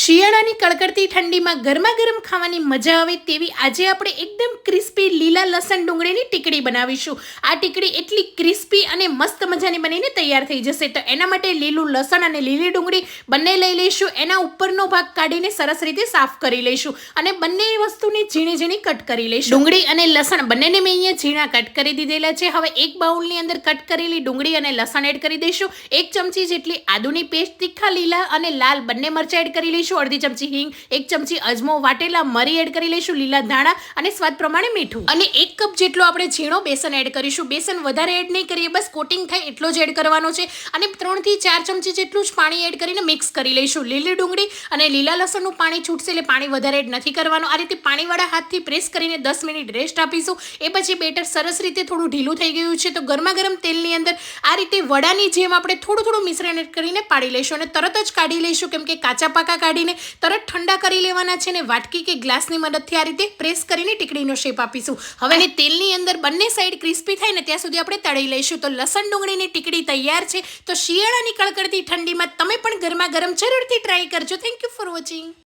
શિયાળાની કડકડતી ઠંડીમાં ગરમા ગરમ ખાવાની મજા આવે તેવી આજે આપણે એકદમ ક્રિસ્પી લીલા લસણ ડુંગળીની ટીકડી બનાવીશું. આ ટીકડી એટલી ક્રિસ્પી અને મસ્ત મજાની બનીને તૈયાર થઈ જશે. તો એના માટે લીલું લસણ અને લીલી ડુંગળી બંને લઈ લઈશું. એના ઉપરનો ભાગ કાઢીને સરસ રીતે સાફ કરી લઈશું અને બંને વસ્તુને ઝીણી ઝીણી કટ કરી લઈશું. ડુંગળી અને લસણ બંનેને મેં અહીંયા ઝીણા કટ કરી દીધેલા છે. હવે એક બાઉલની અંદર કટ કરેલી ડુંગળી અને લસણ એડ કરી દઈશું. એક ચમચી જેટલી આદુની પેસ્ટ તીખા લીલા અને લાલ બંને મરચાં એડ કરી લઈશું. અડધી ચમચી હિંગ, એક ચમચી અજમો, વાટેલા મરી એડ કરી લઈશું, લીલા ધાણા અને સ્વાદ પ્રમાણે મીઠું. અને એક કપ જેટલો આપણે ઝીણો બેસન એડ કરીશું. બેસન વધારે એડ નહીં કરીએ, બસ કોટિંગ થાય એટલો જ એડ કરવાનો છે. અને ત્રણથી ચાર ચમચી જેટલું જ પાણી એડ કરીને મિક્સ કરી લઈશું. લીલી ડુંગળી અને લીલા લસણનું પાણી છૂટશે એટલે પાણી વધારે એડ નથી કરવાનું. આ રીતે પાણીવાળા હાથથી પ્રેસ કરીને દસ મિનિટ રેસ્ટ આપીશું. એ પછી બેટર સરસ રીતે થોડું ઢીલું થઈ ગયું છે. તો ગરમા ગરમ તેલની અંદર આ રીતે વડાની જેમ આપણે થોડું થોડું મિશ્રણ એડ કરીને પાડી લઈશું અને તરત જ કાઢી લઈશું. કેમ કે કાચા પાકા કાઢીને તરત ઠંડા કરી લેવાના છે ને વાટકી કે ગ્લાસની મદદથી આ રીતે પ્રેસ કરીને ટીકડીનો શેપ આપીશું. હવે એને તેલની અંદર બંને સાઈડ ક્રિસ્પી થાય ને ત્યાં સુધી આપણે તળી લઈશું. તો લસણ ડુંગળીની ટીકડી તૈયાર છે. તો શિયાળાની કડકડતી ઠંડીમાં તમે પણ ગરમા ગરમ જરૂરથી ટ્રાય કરજો. Thank you for watching